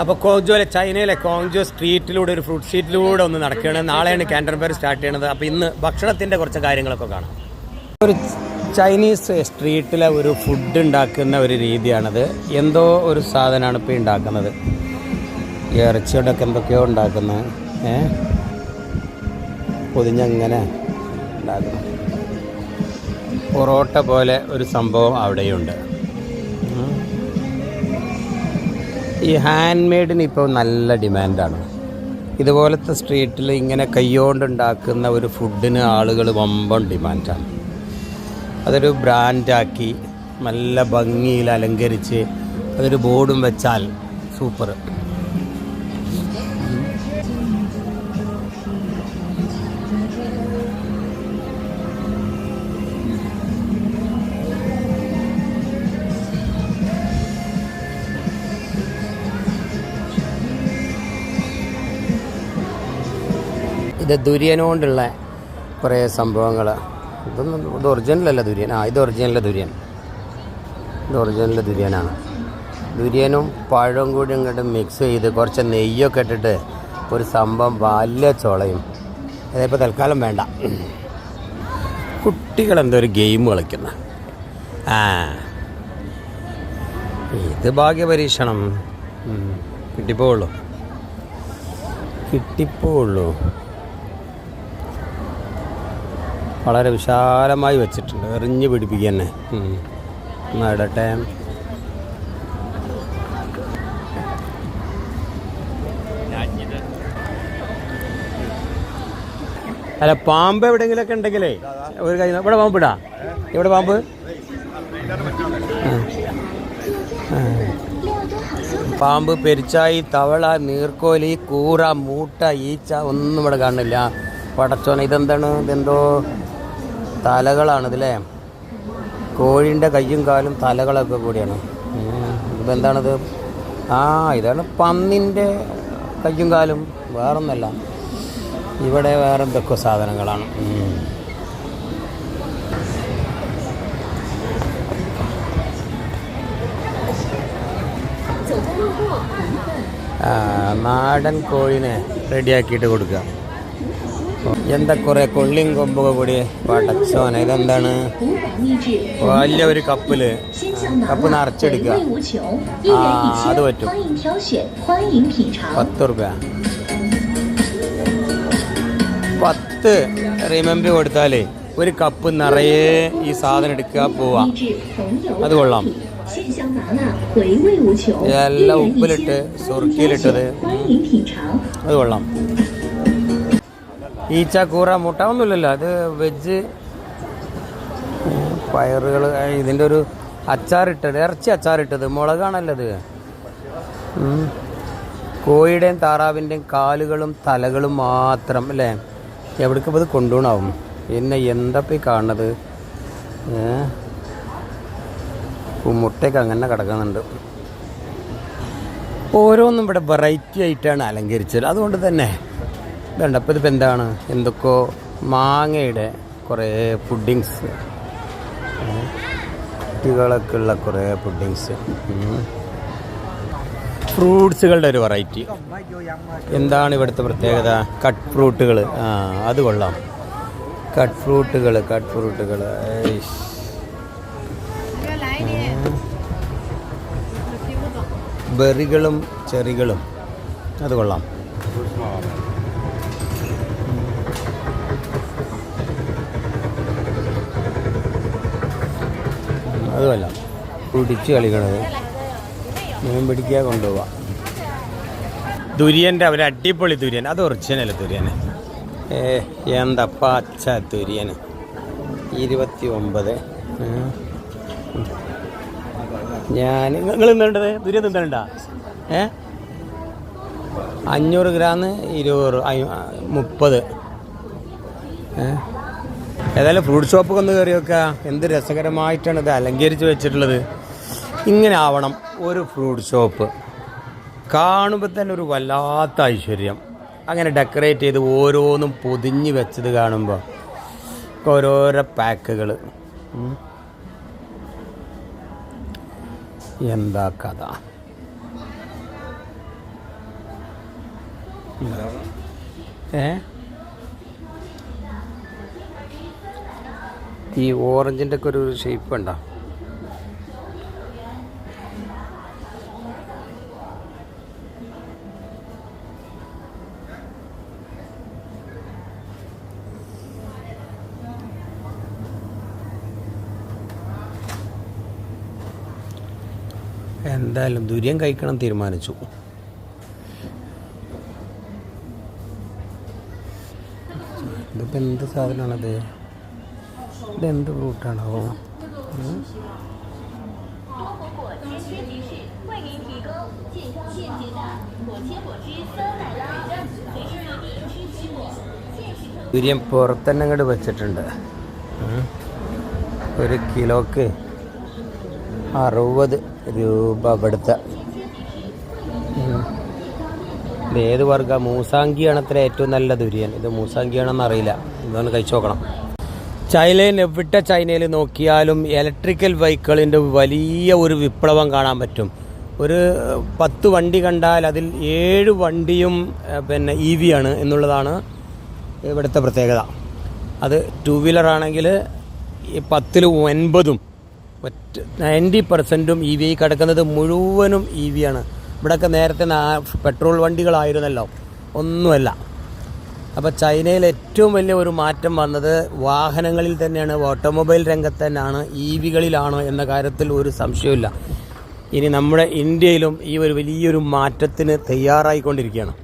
അപ്പോൾ അല്ലെ ചൈനയിലെ കോങ്ജോ സ്ട്രീറ്റിലൂടെ ഒരു ഫ്രൂട്ട് സ്ട്രീറ്റിലൂടെ ഒന്ന് നടക്കുകയാണ്. നാളെയാണ് കാന്റർബറി സ്റ്റാർട്ട് ചെയ്യണത്. അപ്പോൾ ഇന്ന് ഭക്ഷണത്തിന്റെ കുറച്ച് കാര്യങ്ങളൊക്കെ കാണാം. ഒരു ചൈനീസ് സ്ട്രീറ്റിലെ ഒരു ഫുഡ് ഉണ്ടാക്കുന്ന ഒരു രീതിയാണത്. എന്തോ ഒരു സാധനമാണ് ഇപ്പോൾ ഉണ്ടാക്കുന്നത്. ഇറച്ചിയോടൊക്കെ എന്തൊക്കെയോ ഉണ്ടാക്കുന്നത്. ഏ? പൊതിഞ്ഞങ്ങനെ ഉണ്ടാക്കുന്നു. പൊറോട്ട പോലെ ഒരു സംഭവം അവിടെയുണ്ട്. ഈ ഹാൻഡ് മെയ്ഡിന് ഇപ്പോൾ നല്ല ഡിമാൻഡാണ് ഇതുപോലത്തെ സ്ട്രീറ്റിൽ ഇങ്ങനെ കൈയോണ്ടുണ്ടാക്കുന്ന ഒരു ഫുഡിന് ആളുകൾ വമ്പൻ ഡിമാൻഡാണ് അതൊരു ബ്രാൻഡാക്കി നല്ല ഭംഗിയിൽ അലങ്കരിച്ച് അതൊരു ബോർഡും വെച്ചാൽ സൂപ്പർ ഇത് ദുര്യൻ കൊണ്ടുള്ള കുറേ സംഭവങ്ങൾ ഇതൊന്നും ഇത് ഒറിജിനലല്ല ദുര്യൻ. ആ ഇത് ഒറിജിനൽ ദുര്യൻ. ഇത് ഒറിജിനൽ ദുര്യനാണ്. ദുര്യനും പഴവും കൂടി ഇങ്ങോട്ട് മിക്സ് ചെയ്ത് കുറച്ച് നെയ്യൊക്കെ ഇട്ടിട്ട് ഒരു സംഭവം വലിയ ചോളയും. അതിപ്പോൾ തൽക്കാലം വേണ്ട. കുട്ടികൾ എന്തോ ഒരു ഗെയിം കളിക്കുന്ന. ആ. ഇത് ഭാഗ്യപരീക്ഷണം. കിട്ടിപ്പോളൂ കിട്ടിപ്പോവുള്ളൂ. വളരെ വിശാലമായി വെച്ചിട്ടുണ്ട്. എറിഞ്ഞ് പിടിപ്പിക്കുക തന്നെ. നടട്ടെ അല്ല പാമ്പ് എവിടെയെങ്കിലൊക്കെ ഉണ്ടെങ്കിലേ ഒരു കൈ ഇവിടെ പാമ്പ് ഇടാ ഇവിടെ പാമ്പ്. പാമ്പ് പെരിച്ചായി തവള നീർക്കോലി കൂറ മൂട്ട ഈച്ച ഒന്നും ഇവിടെ കാണില്ല പടച്ചോന ഇതെന്താണ്? ഇതെന്തോ തലകളാണ് ഇതില്ലേ കോഴിന്റെ കയ്യും കാലും തലകളൊക്കെ കൂടിയാണ്. ഇപ്പം എന്താണിത് ആ ഇതാണ് പന്നിന്റെ കയ്യും കാലും. വേറൊന്നല്ല. ഇവിടെ വേറെ എന്തൊക്കെ സാധനങ്ങളാണ്. നാടൻ കോഴിനെ റെഡിയാക്കിയിട്ട് കൊടുക്കുക. എന്താ കുറെ കൊള്ളിയും കൊമ്പൊക്കെ കൂടി പടച്ചോന ഇതെന്താണ്? വലിയ ഒരു കപ്പിൽ കപ്പ് നിറച്ചെടുക്കുക. ആ അത് പറ്റും. പത്ത് റുപ്യ. പത്ത് റിമെമ്പർ കൊടുത്താലേ ഒരു കപ്പ് നിറയെ ഈ സാധനം എടുക്കുക പോവാ അത് കൊള്ളാം. എല്ലാം ഉപ്പിലിട്ട് സുറുക്കിയിലിട്ടത് അത് കൊള്ളാം. ഈച്ച കൂറ മുട്ട ഒന്നുമില്ലല്ലോ. അത് വെജ്. പയറുകൾ ഇതിന്റെ ഒരു അച്ചാറിട്ടത് ഇറച്ചി അച്ചാറിട്ടത്. മുളകാണല്ലത്. കോഴിയുടെയും താറാവിന്റെയും കാലുകളും തലകളും മാത്രം അല്ലേ? എവിടേക്ക് ഇത് കൊണ്ടുപോകണാവും? പിന്നെ എന്തപ്പോൾ ഈ കാണുന്നത്? മുട്ടയൊക്കെ അങ്ങനെ കിടക്കുന്നുണ്ട്. ഓരോന്നും ഇവിടെ വെറൈറ്റി ആയിട്ടാണ് അലങ്കരിച്ചത്. അതുകൊണ്ട് തന്നെ ഇതുണ്ട് അപ്പോൾ ഇതിപ്പോൾ എന്താണ്? എന്തൊക്കെയോ മാങ്ങയുടെ കുറേ പുഡിങ്സ് കുട്ടികളൊക്കെ ഉള്ള കുറേ പുഡിങ്സ് ഫ്രൂട്ട്സുകളുടെ ഒരു വെറൈറ്റി എന്താണ് ഇവിടുത്തെ പ്രത്യേകത? കട്ട് ഫ്രൂട്ടുകൾ ആ അത് കൊള്ളാം. കട്ട് ഫ്രൂട്ടുകൾ കട്ട് ഫ്രൂട്ടുകൾ ബെറികളും ചെറികളും. അത് കൊള്ളാം. അതുമല്ല. പിടിച്ച് കളിക്കണത്. മീൻ പിടിക്കാൻ കൊണ്ടുപോവാം. ദുര്യന്റെ ഒരു അടിപൊളി ദുര്യൻ. അത് ഒറിജിനൽ ദുര്യൻ ഏ എന്താ പച്ച ദുര്യൻ ഇരുപത്തി ഒമ്പത് ഞാൻ നിങ്ങൾ തിന്നേണ്ടത്? ദുര്യൻ തിന്നണ്ട ഏ? അഞ്ഞൂറ് ഗ്രാം ഇരുപത് മുപ്പത്. ഏ? ഏതായാലും ഫ്രൂട്ട് ഷോപ്പൊക്കെ ഒന്ന് കയറി വെക്കുക എന്ത് രസകരമായിട്ടാണ് ഇത് അലങ്കരിച്ച് വെച്ചിട്ടുള്ളത്. ഇങ്ങനെ ആവണം ഒരു ഫ്രൂട്ട് ഷോപ്പ് കാണുമ്പോൾ തന്നെ ഒരു വല്ലാത്ത ഐശ്വര്യം. അങ്ങനെ ഡെക്കറേറ്റ് ചെയ്ത് ഓരോന്നും പൊതിഞ്ഞ് വെച്ചത് കാണുമ്പോൾ ഓരോരോ പാക്കുകൾ എന്താ കഥ? ഏ? ഈ ഓറഞ്ചിന്റെ ഒക്കെ ഒരു ഷേപ്പ് ഉണ്ടോ? എന്തായാലും ദുര്യം കഴിക്കണം തീരുമാനിച്ചു. ഇതിപ്പോൾ എന്ത് സാധനമാണത്? ഇതെന്ത് ഫ്രൂട്ടാണാവോ സൂര്യൻ പുറത്തന്നെ അങ്ങോട്ട് വെച്ചിട്ടുണ്ട്. ഒരു കിലോക്ക് അറുപത് രൂപ പെടുത്ത ഏത് വർഗ മൂസാങ്കിയാണ് അത്ര ഏറ്റവും നല്ല ദുര്യൻ. ഇത് മൂസാങ്കിയാണെന്ന് അറിയില്ല ഇതൊന്ന് കഴിച്ചു നോക്കണം. ചൈനയിൽ എവിടെ ചൈനയിൽ നോക്കിയാലും ഇലക്ട്രിക്കൽ വെഹിക്കിളിന്റെ വലിയ ഒരു വിപ്ലവം കാണാൻ പറ്റും. ഒരു പത്ത് വണ്ടി കണ്ടാൽ അതിൽ ഏഴ് വണ്ടിയും പിന്നെ ഇ വി ആണ് എന്നുള്ളതാണ് ഇവിടുത്തെ പ്രത്യേകത. അത് ടു വീലർ ആണെങ്കിൽ ഈ പത്തിൽ ഒൻപതും ഒറ്റ നയന്റി പെർസെന്റും ഇ വി കിടക്കുന്നത് മുഴുവനും ഇ വി ആണ്. ഇവിടെയൊക്കെ നേരത്തെ പെട്രോൾ വണ്ടികളായിരുന്നല്ലോ. ഒന്നുമല്ല. അപ്പോൾ ചൈനയിൽ ഏറ്റവും വലിയ ഒരു മാറ്റം വന്നത് വാഹനങ്ങളിൽ തന്നെയാണ് ഓട്ടോമൊബൈൽ രംഗത്ത് തന്നെയാണ് ഇ വികളിലാണ് എന്ന കാര്യത്തിൽ ഒരു സംശയമില്ല ഇനി നമ്മുടെ ഇന്ത്യയിലും ഈ ഒരു വലിയൊരു മാറ്റത്തിന് തയ്യാറായിക്കൊണ്ടിരിക്കുകയാണ്.